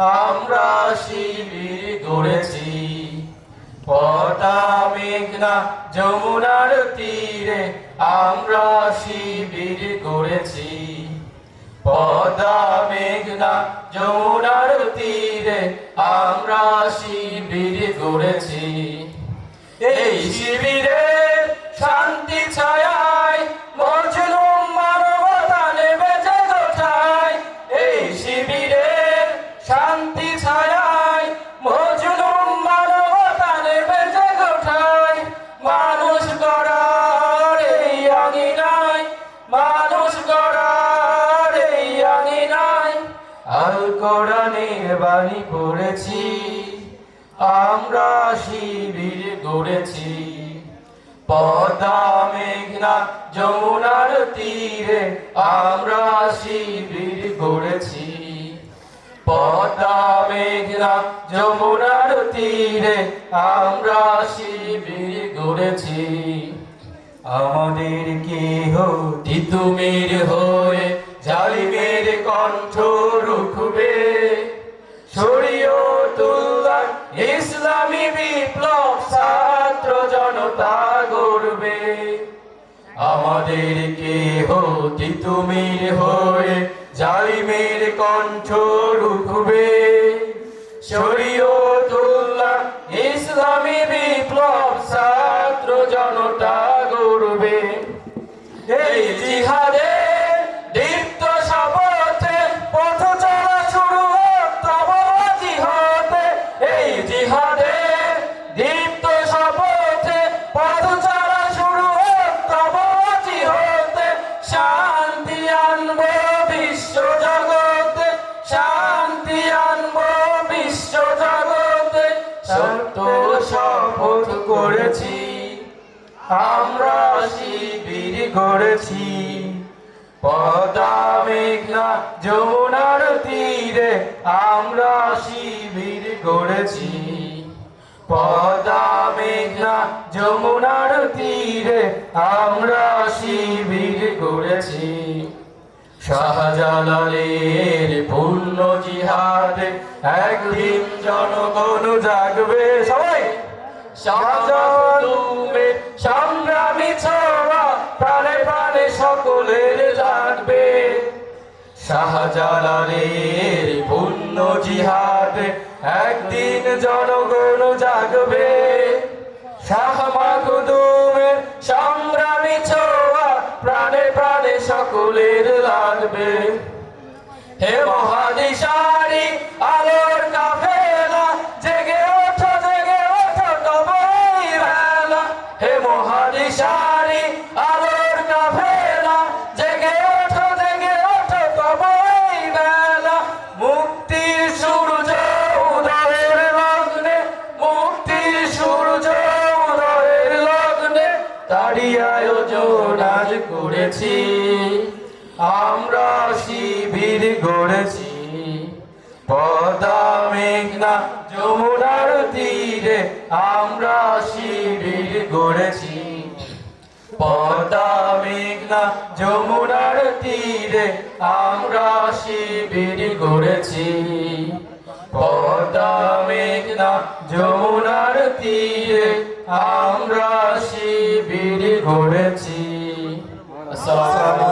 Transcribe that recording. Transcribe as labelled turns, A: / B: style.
A: আমরা শিবির গড়েছি পদ্মা মেঘনা যমুনার তীরে আমরা শিবির গড়েছি পদ্মা মেঘনা যমুনার তীরে আমরা শিবির গড়েছি এই শিবিরে শান্তি ছায়ায় বাণী পড়েছি আমরা শিবির গড়েছি। পদ্মা, মেঘনা, যমুনার তীরে আমরা শিবির গড়েছি। পদ্মা, মেঘনা, যমুনার তীরে আমরা শিবির গড়েছি। আমাদের কেহ, তিতুমির হয়ে জালিমের বিপ্লব ছাত্র জনতা গড়বে। তিতুমির হয়ে জালিমের কণ্ঠ রুখবে। ইসলামী বিপ্লব ছাত্র জনতা গড়বে। এই জিহাদে আমরা শিবির গড়েছি পদা মেঘনা যমুনার তীরে আমরা শিবির গড়েছি পদা মেঘনা যমুনার তীরে আমরা শিবির গড়েছি শাহজালালের পূর্ণ জিহাদে একদিন জনগণ জাগবে। সবাই, শাহজালালে শাহজালালের পুণ্য জিহাদ একদিন জনগণ জাগবে। শাহ মাকুদুমের সংগ্রামী ছোয়া প্রাণে প্রাণে সকলের লাগবে। হে মহাদিশারি করেছি। আমরা শিবির গড়েছি। পদা মেঘনা যমুনার তীরে আমরা শিবির গড়েছি। পদা মেঘনা যমুনার তীরে আমরা শিবির গড়েছি। পদা মেঘনা যমুনার তীরে আমরা শিবির গড়েছি। So.